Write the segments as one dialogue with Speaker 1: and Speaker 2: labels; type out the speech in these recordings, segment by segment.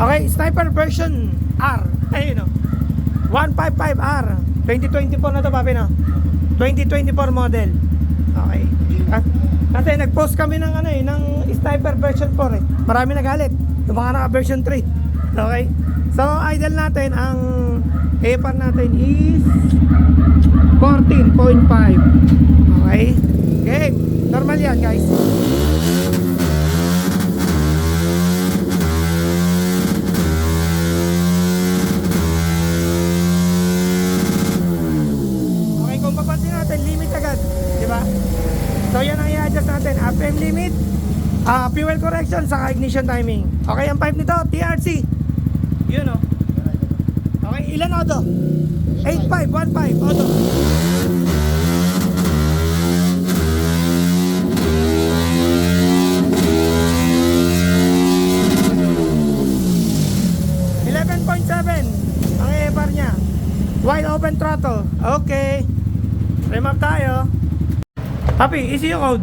Speaker 1: Okay, Sniper version R. Ayun o. 155R. 2024 na to, papi, no? 2024 model. Okay. Kasi nag-post kami ng ano eh, ng Sniper version 4 eh. Marami nagalit. Yung mga naka version 3. Okay. So, idle natin ang APR natin is 14.5. Okay. Okay. Normal yan, guys. Kung papansin natin, limit agad. Di ba? So, yan ang i-adjust natin. FM limit, ah fuel correction, saka ignition timing. Okay, ang pipe nito, TRC. Yun o. Okay, ilan auto? 85, 15, auto. Eleven point niya. Wide open throttle. Okay. Rem up tayo. Papi, ECU code.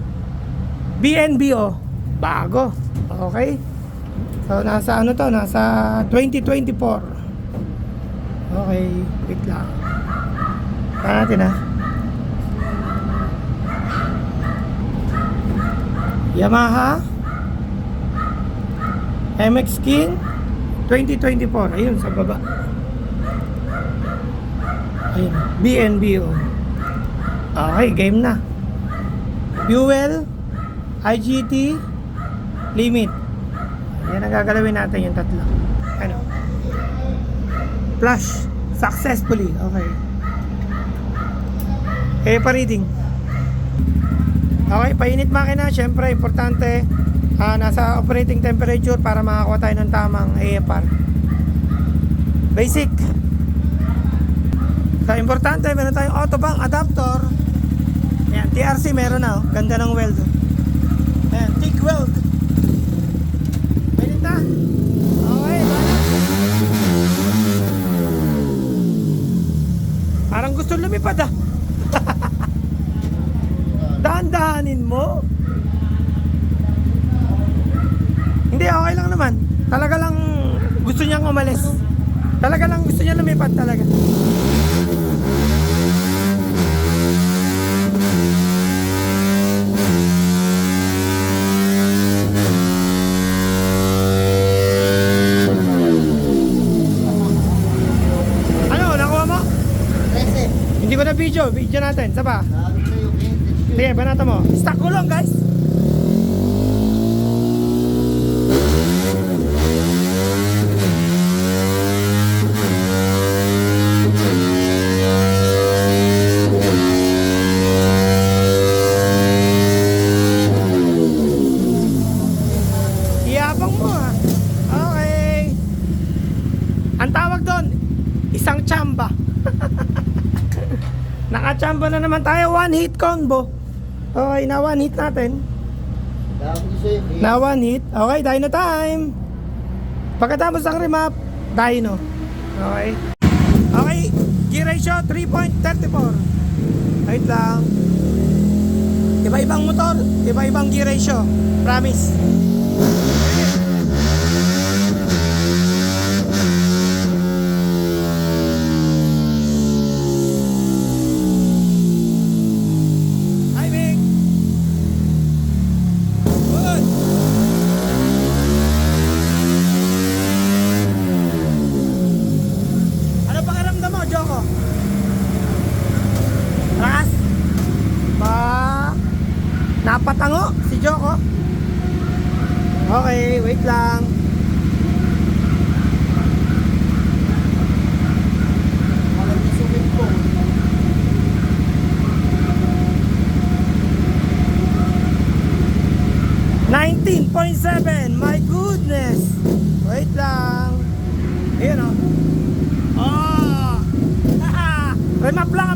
Speaker 1: BNBO. Bago. Okay. So, nasa ano to? Nasa 2024. Okay. Wait lang. Taan natin ha. Yamaha. MX King. 2024. Ayun, sa baba. Ayun. BNBO. Okay, game na. Fuel, IGT, limit. Yan ang gagalawin natin yung tatlo. Ano? Flush. Successfully. Okay. Eh, pa reading. Okay, painit makina. Siyempre, importante ah, nasa operating temperature para makakuha tayo ng tamang AFR. Basic. So, importante, meron tayong autobank adapter. Ayan, TRC meron na. Oh. Ganda ng weld. oh. Ayan, thick weld. Mainit na. Okay, bala. Parang gusto lumipad ah. Dahan-dahanin mo. Hindi, okay lang naman. Talaga lang gusto niyang umalis. Talaga lang gusto niya lumipad talaga. Ko na video, video natin. Sa pa?
Speaker 2: Sabi sa'yo, 20.
Speaker 1: Sige, banata mo. Stock ko lang, guys. Iyabang mo ah. Okay. Ang tawag doon, isang chamba. Nakachamba na naman tayo. One hit combo. Okay, na one hit natin.
Speaker 2: Sabi sa'yo, 20.
Speaker 1: Na one hit. Okay, dyno time. Pagkatapos ng remap, dyno. Okay. Okay, gear ratio 3.34. Wait lang. Iba-ibang motor, iba-ibang gear ratio. Promise. Napatango si Joko? Okay, wait lang. Nineteen point seven. My goodness. Wait lang. Ayun o. Oh. Remap lang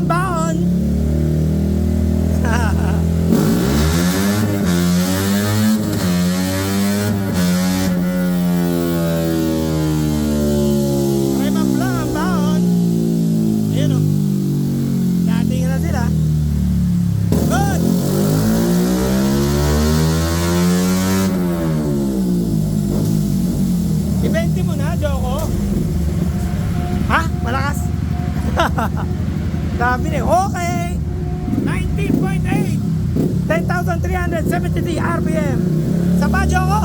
Speaker 1: Na. eh. Okay. 19.8. 10,373 RPM. Sa pa, Joko?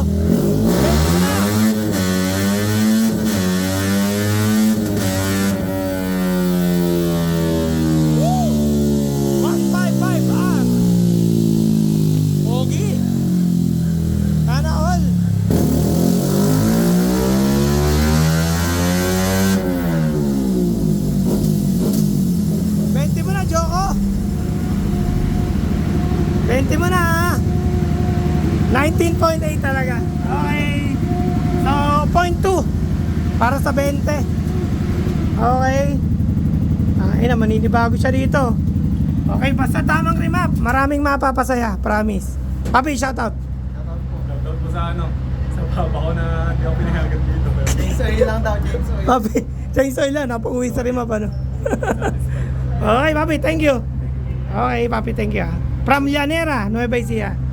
Speaker 1: 90 mo na. Ah. 19.8 talaga. Okay. So, 0.2 para sa 20. Okay. Ah, ina, maninibago siya dito. Okay, basta tamang remap. Maraming mapapasaya, promise. Papi, shoutout.
Speaker 3: Shoutout po. Shoutout sa ano. Sa baba ko na hindi ako pinahagat dito. pero
Speaker 2: Chainsaw lang daw, chainsaw.
Speaker 1: Papi, chainsaw lang. Napauwi sa remap, ano? okay, papi, thank you. Okay, papi, thank you. Ha? From Llanera, Nueva Ecija.